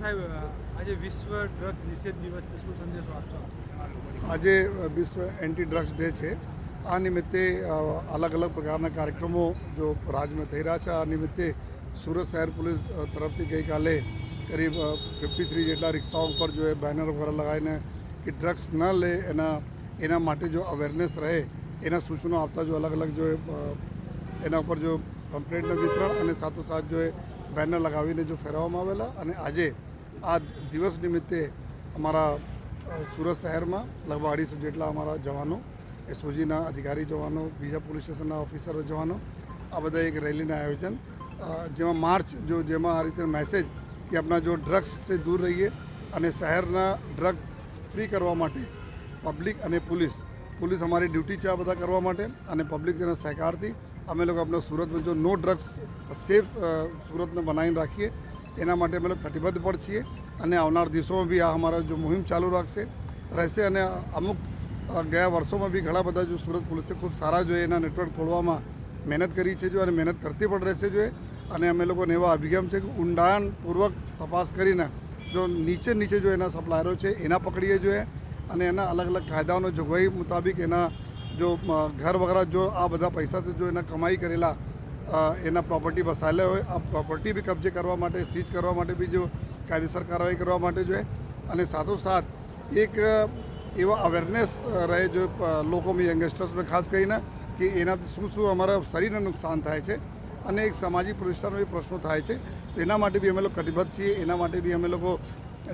સાહેબ આજે વિશ્વ દિવસ આજે વિશ્વ એન્ટી ડ્રગ્સ ડે છે. આ નિમિત્તે અલગ અલગ પ્રકારના કાર્યક્રમો જો રાજ્યમાં થઈ રહ્યા છે. આ નિમિત્તે સુરત શહેર પોલીસ તરફથી ગઈકાલે કરીબ ફિફ્ટી થ્રી જેટલા રિક્ષાઓ ઉપર જો એ બેનર વગેરે લગાવીને કે ડ્રગ્સ ન લે, એના એના માટે જો અવેરનેસ રહે, એના સૂચનો આપતા જો અલગ અલગ જો એના ઉપર જો કમ્પ્લેન્ટનું વિતરણ અને સાથોસાથ જો એ બેનર લગાવીને જો ફેરવવામાં આવેલા અને આજે આ દિવસ નિમિત્તે અમારા સુરત શહેરમાં લગભગ અઢીસો જેટલા અમારા જવાનો, એસઓજીના અધિકારી જવાનો, બીજા પોલીસ સ્ટેશનના ઓફિસરો જવાનો, આ બધા એક રેલીના આયોજન જેમાં માર્ચ જો, જેમાં આ રીતે મેસેજ કે આપણા જો ડ્રગ્સથી દૂર રહીએ અને શહેરના ડ્રગ ફ્રી કરવા માટે પબ્લિક અને પોલીસ પોલીસ અમારી ડ્યુટી છે આ બધા કરવા માટે અને પબ્લિકના સહકારથી અમે લોકો આપણે સુરતમાં જો નો ડ્રગ્સ સેફ સુરતને બનાવીને રાખીએ, એના માટે અમે કટિબદ્ધ પણ છીએ અને આવનાર દિવસોમાં બી આ અમારા જો મુહિમ ચાલુ રાખશે, રહેશે અને અમુક ગયા વર્ષોમાં બી ઘણા બધા જો સુરત પોલીસે ખૂબ સારા જોઈએ એના નેટવર્ક તોડવામાં મહેનત કરી છે જો અને મહેનત કરતી પણ રહેશે જોઈએ અને અમે લોકોને એવા અભિગમ છે કે ઊંડાણપૂર્વક તપાસ કરીને જો નીચે નીચે જો એના સપ્લાયરો છે, એના પકડીએ જોઈએ અને એના અલગ અલગ કાયદાઓનો જોગવાઈ મુતાબિક એના જો ઘર વગેરે જો આ બધા પૈસાથી જો એના કમાઈ કરેલા એના પ્રોપર્ટી વસાયેલા હોય, આ પ્રોપર્ટી બી કબજે કરવા માટે સીઝ કરવા માટે બી જો કાયદેસર કાર્યવાહી કરવા માટે જોઈએ અને સાથોસાથ એક એવા અવેરનેસ રહે જો લોકોમાં યંગસ્ટર્સમાં ખાસ કરીને કે એનાથી શું શું અમારા શરીરને નુકસાન થાય છે. અને એક સામાજિક પ્રતિષ્ઠાનો બી પ્રશ્નો થાય છે. એના માટે બી અમે લોકો કટિબદ્ધ છીએ. એના માટે બી અમે લોકો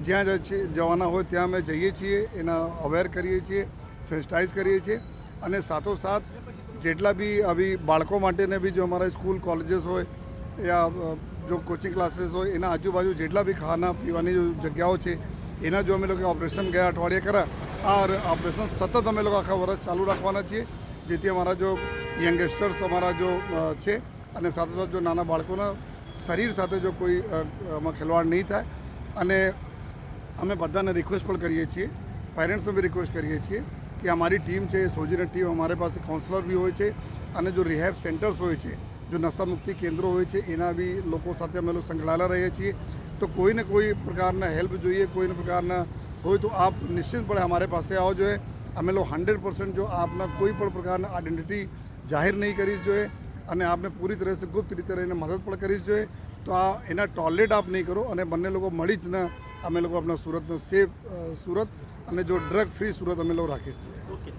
જ્યાં જવાના હોય ત્યાં અમે જઈએ છીએ. એના અવેર કરીએ છીએ સેન્સિટાઇઝ કરીએ છીએ. અને સાથોસાથ જેટલા બી આવી બાળકો માટેને બી જો અમારા સ્કૂલ કોલેજીસ હોય, યા જો કોચિંગ ક્લાસીસ હોય, એના આજુબાજુ જેટલા બી ખાના પીવાની જગ્યાઓ છે, એના જો અમે લોકો ઓપરેશન ગયા અઠવાડિયે કર્યા આ ઓપરેશન સતત અમે લોકો આખા વર્ષ ચાલુ રાખવાના છીએ, જેથી અમારા જો યંગસ્ટર્સ અમારા જો છે, અને સાથોસાથ જો નાના બાળકોના શરીર સાથે જો કોઈ આમાં ખેલવાડ નહીં થાય, અને અમે બધાને રિક્વેસ્ટ પણ કરીએ છીએ પેરેન્ટ્સને બી રિક્વેસ્ટ કરીએ છીએ કે અમારી ટીમ છે, સોજીની ટીમ, અમારી પાસે કાઉન્સલર બી હોય છે અને જો રિહેબ સેન્ટર્સ હોય છે, જો નશામુક્તિ કેન્દ્રો હોય છે, એના બી લોકો સાથે અમે લોકો સંકળાયેલા રહીએ છીએ. તો કોઈને કોઈ પ્રકારના હેલ્પ જોઈએ કોઈને પ્રકારના હોય તો આપ નિશ્ચિતપણે અમારે પાસે આવો જોઈએ. અમે લોકો હંડ્રેડ પર્સન્ટ જો આપના કોઈ પણ પ્રકારના આઈડેન્ટિટી જાહેર નહીં કરી જોઈએ અને આપને પૂરી તરહ ગુપ્ત રીતે રહીને મદદ પણ કરી જોઈએ. તો આ એના ટોયલેટ આપ નહીં કરો અને બંને લોકો મળી જ ને અમે લોકો આપણા સુરતનો સેફ સુરત અને જો ડ્રગ ફ્રી સુરત અમે લોકો રાખીશું. ઓકે